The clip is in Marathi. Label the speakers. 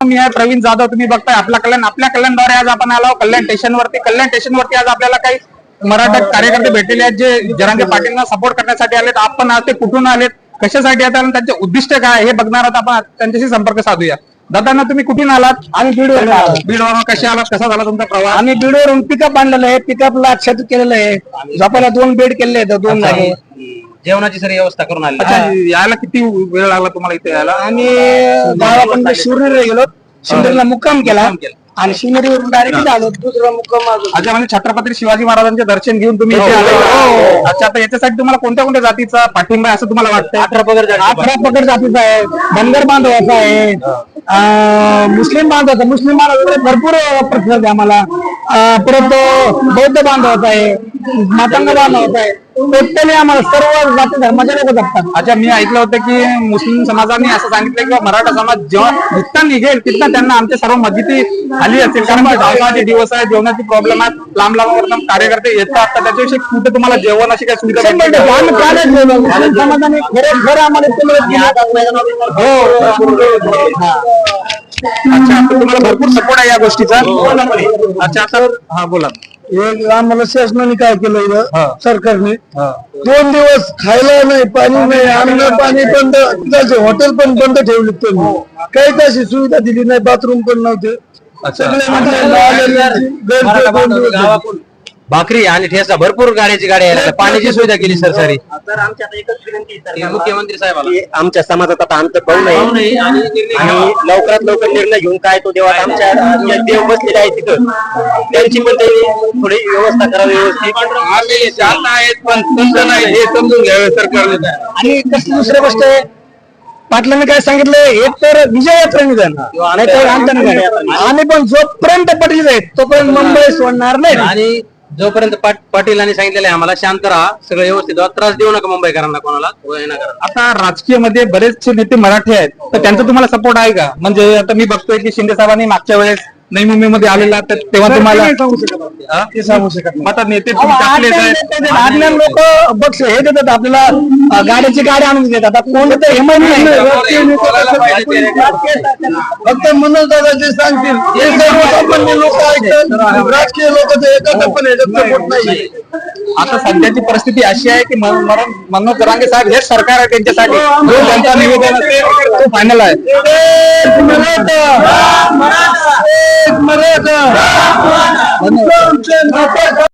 Speaker 1: मी आहे प्रवीण जाधव तुम्ही बघताय आपला कल्याण आपल्या कल्याणद्वारे आज आपण आलो कल्याण स्टेशनवरती कल्याण स्टेशनवरती आज आपल्याला काही मराठा कार्यकर्ते भेटलेले आहेत जे जरांगे पाटीलना सपोर्ट करण्यासाठी आलेत. आपण आज ते कुठून आलेत? कशासाठी आले आणि त्यांचे उद्दिष्ट काय हे बघणार आहोत आपण. त्यांच्याशी संपर्क साधूया. दादांना तुम्ही कुठून आलात?
Speaker 2: आम्ही बीडवरून आलो.
Speaker 1: बीडवरून कसे आलात? कसा झाला तुमचा प्रवास?
Speaker 2: आम्ही बीडवरून पिकअप आणलेलं आहे. पिकअपला छत केलेलं आहे. झोपायला दोन बेड केलेले आहेत. दोन जागे
Speaker 3: जेवणाची सर व्यवस्था करून आली
Speaker 1: अच्छा यायला किती वेळ लागला तुम्हाला इथे यायला?
Speaker 2: आम्ही गावाकडून शिवनेरीला गेलो. शिवनेरीला मुक्काम केला. आणि शिवनेरीवरून डायरेक्ट आलो. दुसरा मुक्काम आलो
Speaker 1: अच्छा म्हणजे छत्रपती शिवाजी महाराजांचे दर्शन घेऊन तुम्ही इथे आले? अच्छा तर याच्यासाठी तुम्हाला कोणत्या कोणत्या जातीचा पाठिंबा आहे असं तुम्हाला वाटतं
Speaker 3: अठरा
Speaker 2: पकड जातीचा. आहे. धनगर बांधवाचा आहे. अं, मुस्लिम बांधवाचा मुस्लिम बांधवाचा भरपूर प्रतिसाद आहे आम्हाला अं, परत बौद्ध बांधवाचा आहे. मातंग बांधवाचा आहे. टोटली आम्हाला सर्व जाती धर्माचे लोक जगतात
Speaker 1: अच्छा मी ऐकलं होतं की मुस्लिम समाजाने असं सांगितलं की मराठा समाज जेव्हा जिथं निघेल तिथं त्यांना आमच्या सर्व मदती आली असेल. कारण पावसाचे दिवस आहे जेवणाची प्रॉब्लेम आहे लांब लांब कार्यकर्ते येतात. तर त्याच्याविषयी कुठे तुम्हाला जेवण अशी काही सुविधा
Speaker 2: समाजाने खरोखर आम्हाला मदत केली.
Speaker 1: हो अच्छा तुम्हाला भरपूर सपोर्ट आहे या गोष्टीचा. अच्छा हा बोला.
Speaker 2: एक आम्हाला शासनाने काय केलं इथं? सरकारने. दोन दिवस खायला नाही पाणी नाही अन्न पाणी बंद हॉटेल पण बंद ठेवले त्यांनी. काहीच अशी सुविधा दिली नाही बाथरूम पण नव्हते. सगळे
Speaker 3: भाकरी आणि ठेसा भरपूर गाड्याची गाडी यायला पाण्याची सुविधा केली सर सारी.
Speaker 4: तर आमची आता एकच विनंती आहे
Speaker 3: हे
Speaker 4: सरकारला
Speaker 3: मुख्यमंत्री साहेबाला.
Speaker 4: की आमच्या समाजात आता अंतर पाहू नये.
Speaker 3: आणि निर्णय घ्यावा.
Speaker 4: आणि लवकरात लवकर निर्णय घेऊन काय तो देवा आमच्या जे देव बसलेले आहे तिथं. त्यांची पण त्यांनी थोडी व्यवस्था करावी व्यवस्थित.
Speaker 1: आम्ही शांत आहेत पण तसं नाही. हे समजून घ्यावे सरकारने.
Speaker 2: आणि कसली दुसरी गोष्ट आहे? पाटलांनी काय सांगितलं? एक तर विजय यात्रा निधन. नाही तर आमच्या निधन. आम्ही पण जोपर्यंत पटील आहेत तोपर्यंत मुंबई सोडणार नाही.
Speaker 3: आणि जोपर्यंत पाट- पाटीलांनी सांगितलेलं आहे आम्हाला शांत राहा सगळं व्यवस्थित व्हा. त्रास देऊ नका मुंबईकरांना कोणाला हे नका.
Speaker 1: आता राजकीयमध्ये बरेचसे नेते मराठी आहेत. तर त्यांचा तुम्हाला सपोर्ट आहे का? म्हणजे आता मी बघतोय की शिंदे साहेबांनी मागच्या वेळेस नवी मुंबईमध्ये आलेला तर तेव्हा तुम्हाला हा?
Speaker 2: ते सांगू शकत
Speaker 1: मग आता नेते
Speaker 2: लोक बक्ष हे देतात आपल्याला अं, गाड्याची गाडी आणून देतात. आता कोण देतं हे माहिती नाही. फक्त मनोज दादा जे सांगतील. हे सर्वसामान्य लोक ऐकतात. राजकीय लोक ते पण नाही
Speaker 1: आता सध्याची परिस्थिती अशी आहे की मन- मन- मनोज जरांगे साहेब हेच सरकार आहे त्यांच्यासाठी. जो त्यांचा निवेदन असेल तो फायनल आहे.
Speaker 2: एक